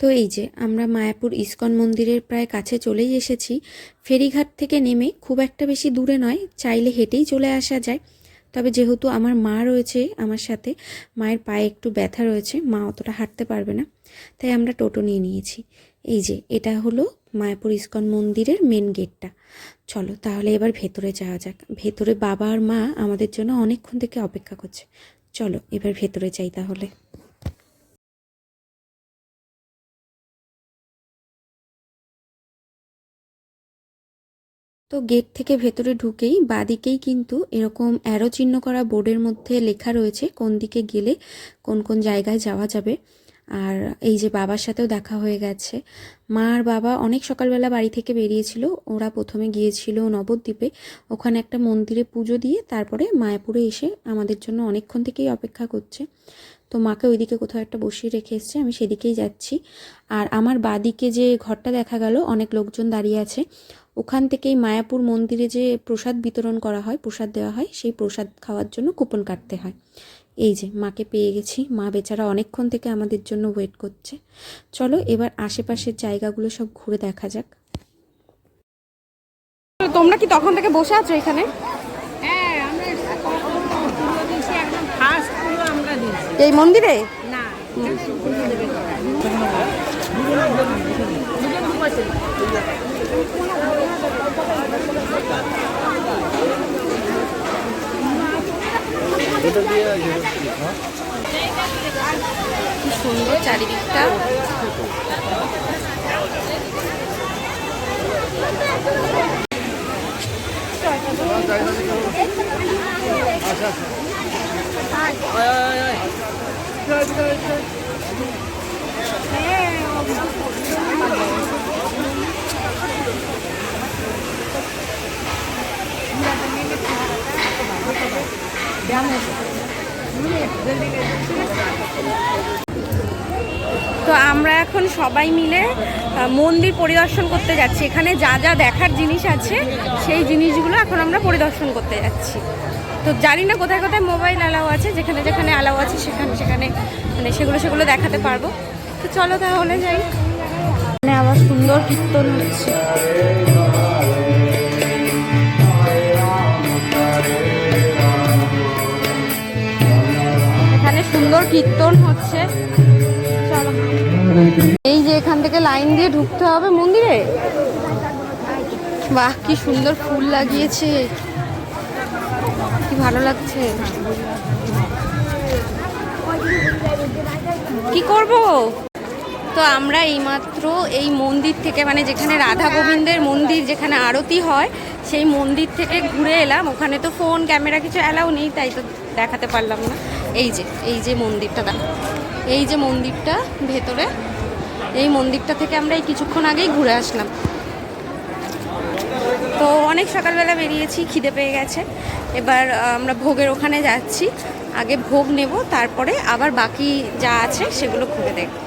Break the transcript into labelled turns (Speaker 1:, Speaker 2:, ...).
Speaker 1: তো এই যে, আমরা মায়াপুর ইস্কন মন্দিরের প্রায় কাছে চলেই এসেছি। ফেরিঘাট থেকে নেমে খুব একটা বেশি দূরে নয়, চাইলে হেঁটেই চলে আসা যায়। তবে যেহেতু আমার মা রয়েছে আমার সাথে, মায়ের পায়ে একটু ব্যথা রয়েছে, মা অতটা হাঁটতে পারবে না, তাই আমরা টোটো নিয়ে নিয়েছি। এই যে, এটা হলো মায়াপুর ইস্কন মন্দিরের মেন গেটটা চলো তাহলে এবার ভেতরে যাওয়া যাক। ভেতরে বাবা আর মা আমাদের জন্য অনেকক্ষণ থেকে অপেক্ষা করছে। চলো এবার ভেতরে যাই তাহলে। তো গেট থেকে ভেতরে ঢুকেই বাদিকেই কিন্তু এরকম অ্যারো চিহ্ন করা বোর্ডের মধ্যে লেখা রয়েছে কোন দিকে গেলে কোন কোন জায়গায় যাওয়া যাবে। আর এই যে বাবার সাথেও দেখা হয়ে গেছে। মা আর বাবা অনেক সকালবেলা বাড়ি থেকে বেরিয়েছিল। ওরা প্রথমে গিয়েছিল নবদ্বীপে। ওখানে একটা মন্দিরে পুজো দিয়ে তারপরে মায়াপুরে এসে আমাদের জন্য অনেকক্ষণ থেকেই অপেক্ষা করছে। তো মাকে ওইদিকে কোথাও একটা বসিয়ে রেখে এসছে, আমি সেদিকেই যাচ্ছি। আর আমার বাদিকে যে ঘরটা দেখা গেল, অনেক লোকজন দাঁড়িয়ে আছে। ওখান থেকেই মায়াপুর মন্দিরে যে প্রসাদ বিতরণ করা হয়, প্রসাদ দেওয়া হয়, সেই প্রসাদ খাওয়ার জন্য কুপন কাটতে হয়। এই যে, মাকে পেয়ে গেছি। মা বেচারা অনেকক্ষণ থেকে আমাদের জন্য ওয়েট করছে। চলো এবার আশেপাশের জায়গাগুলো সব ঘুরে দেখা যাক।
Speaker 2: তোমরা কি তখন থেকে বসে আছো এখানে? এই মন্দিরে?
Speaker 3: না।
Speaker 1: সুন্দর চারিদিকটা।
Speaker 2: তো আমরা এখন সবাই মিলে মন্দির পরিদর্শন করতে যাচ্ছি। এখানে যা যা দেখার জিনিস আছে, সেই জিনিসগুলো এখন আমরা পরিদর্শন করতে যাচ্ছি। তো জানি না কোথায় কোথায় মোবাইল অ্যালাউ আছে, যেখানে যেখানে অ্যালাউ আছে সেখানে সেখানে মানে সেগুলো সেগুলো দেখাতে পারব। তো চলো তাহলে যাই। মানে আবার সুন্দর কীর্তন হচ্ছে। এখানে সুন্দর কীর্তন হচ্ছে। চলো। এই যে এখান থেকে লাইন দিয়ে ঢুকতে হবে মন্দিরে? বাহ, কি সুন্দর ফুল লাগিয়েছে। কি ভালো লাগছে? কি করব? তো আমরা এইমাত্র এই মন্দির থেকে মানে যেখানে রাধা গোবিন্দের মন্দির যেখানে আরতি হয়, সেই মন্দির থেকে ঘুরে এলাম। ওখানে তো ফোন, ক্যামেরা কিছু অ্যালাউ নেই, তাই তো দেখাতে পারলাম না। এই যে এই যে মন্দিরটা দেখ, এই যে মন্দিরটা ভেতরে, এই মন্দিরটা থেকে আমরা এই কিছুক্ষণ আগেই ঘুরে আসলাম। তো অনেক সকালবেলা বেরিয়েছি, খিদে পেয়ে গেছে। এবার আমরা ভোগের ওখানে যাচ্ছি। আগে ভোগ নেব, তারপরে আবার বাকি যা আছে সেগুলো খুলে দেখব।